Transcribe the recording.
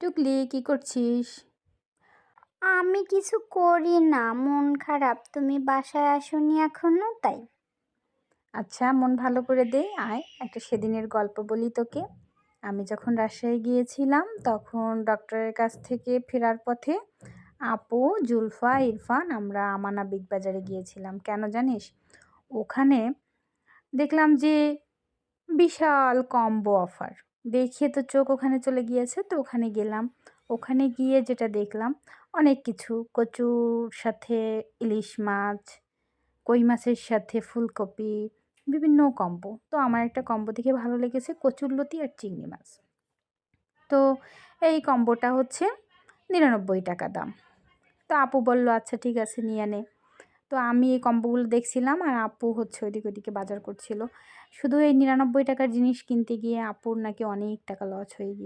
টুকলি কি করছিস? আমি কিছু করি না মন খারাপ। তুমি বাসায় আসোনি এখনও তাই। আচ্ছা মন ভালো করে দে আয় একটা সেদিনের গল্প বলি তোকে। আমি যখন রাজশাহী গিয়েছিলাম তখন ডক্টরের কাছ থেকে ফেরার পথে আপু জুলফা ইরফান আমরা আমানা বিগ বাজারে গিয়েছিলাম। কেন জানিস? ওখানে দেখলাম যে বিশাল কম্বো অফার। দেখে তো চোখ ওখানে চলে গিয়েছে, তো ওখানে গেলাম। ওখানে গিয়ে যেটা দেখলাম, অনেক কিছু। কচুর সাথে ইলিশ মাছ, কই মাছের সাথে ফুলকপি, বিভিন্ন কম্বো। তো আমার একটা কম্বো দেখে ভালো লেগেছে কচুরলতি আর চিংড়ি মাছ। তো এই কম্বোটা হচ্ছে নিরানব্বই টাকা দাম। তো আপু বলল আচ্ছা ঠিক আছে, নিয়ে নে। তো আমি এই কম্বোগুলো দেখছিলাম আর আপু হচ্ছে ওইদিকে ওইদিকে বাজার করছিল। শুধু এই নিরানব্বই টাকার জিনিস কিনতে গিয়ে আপুর নাকি অনেক টাকা লস হয়ে গিয়ে